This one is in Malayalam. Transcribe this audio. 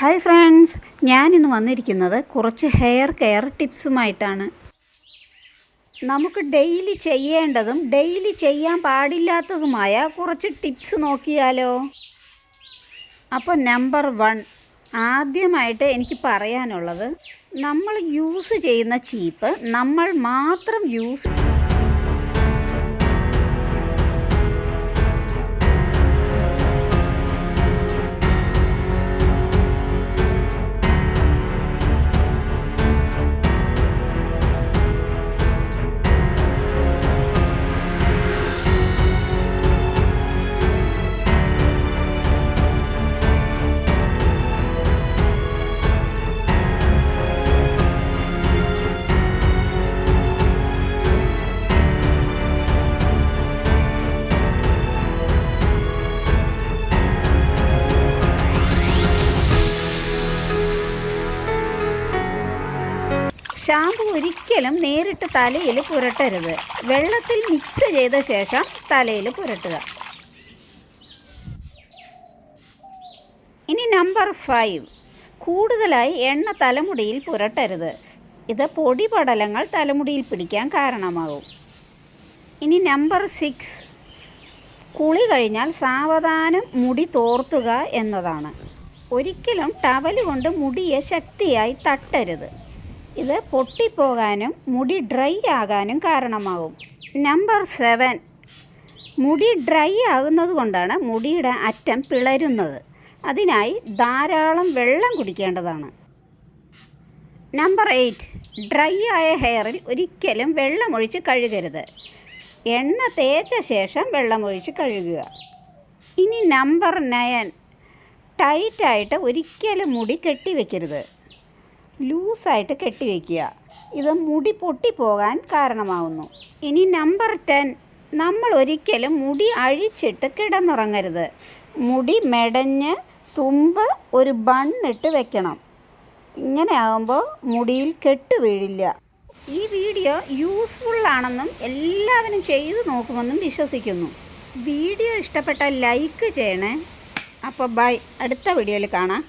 ഹായ് ഫ്രണ്ട്സ് ഞാനിന്ന് വന്നിരിക്കുന്നത് കുറച്ച് ഹെയർ കെയർ ടിപ്സുമായിട്ടാണ് നമുക്ക് ഡെയിലി ചെയ്യേണ്ടതും ഡെയിലി ചെയ്യാൻ പാടില്ലാത്തതുമായ കുറച്ച് ടിപ്സ് നോക്കിയാലോ? അപ്പോൾ നമ്പർ വൺ ആദ്യമായിട്ട് എനിക്ക് പറയാനുള്ളത് നമ്മൾ യൂസ് ചെയ്യുന്ന ചീപ്പ് നമ്മൾ മാത്രം യൂസ് ഷാമ്പു ഒരിക്കലും നേരിട്ട് തലയിൽ പുരട്ടരുത്. വെള്ളത്തിൽ മിക്സ് ചെയ്ത ശേഷം തലയിൽ പുരട്ടുക. ഇനി നമ്പർ ഫൈവ് കൂടുതലായി എണ്ണ തലമുടിയിൽ പുരട്ടരുത്. ഇത് പൊടിപടലങ്ങൾ തലമുടിയിൽ പിടിക്കാൻ കാരണമാകും. ഇനി നമ്പർ സിക്സ് കുളി കഴിഞ്ഞാൽ സാവധാനം മുടി തോർത്തുക എന്നതാണ്. ഒരിക്കലും ടവൽ കൊണ്ട് മുടിയെ ശക്തിയായി തട്ടരുത്. ഇത് പൊട്ടിപ്പോകാനും മുടി ഡ്രൈ ആകാനും കാരണമാകും നമ്പർ സെവൻ. മുടി ഡ്രൈ ആകുന്നത് കൊണ്ടാണ് മുടിയുടെ അറ്റം പിളരുന്നത്. അതിനായി ധാരാളം വെള്ളം കുടിക്കേണ്ടതാണ്. Number eight. ഡ്രൈ ആയ ഹെയറിൽ ഒരിക്കലും വെള്ളമൊഴിച്ച് കഴുകരുത്. എണ്ണ തേച്ച ശേഷം വെള്ളമൊഴിച്ച് കഴുകുക. ഇനി നമ്പർ നയൻ. ടൈറ്റായിട്ട് ഒരിക്കലും മുടി കെട്ടിവെക്കരുത്. ലൂസായിട്ട് കെട്ടിവെക്കുക ഇത് മുടി പൊട്ടിപ്പോകാൻ കാരണമാകുന്നു ഇനി നമ്പർ ടെൻ. നമ്മൾ ഒരിക്കലും മുടി അഴിച്ചിട്ട് കിടന്നുറങ്ങരുത്. മുടി മെടഞ്ഞ് തുമ്പ് ഒരു ബണ്ണിട്ട് വെക്കണം. ഇങ്ങനെ ആകുമ്പോൾ മുടിയിൽ കെട്ട് വീഴില്ല. ഈ വീഡിയോ യൂസ്ഫുൾ ആണെന്നും എല്ലാവരും ചെയ്തു നോക്കുമെന്നും വിശ്വസിക്കുന്നു. വീഡിയോ ഇഷ്ടപ്പെട്ടാൽ ലൈക്ക് ചെയ്യണേ. അപ്പോൾ ബൈ. അടുത്ത വീഡിയോയിൽ കാണാം.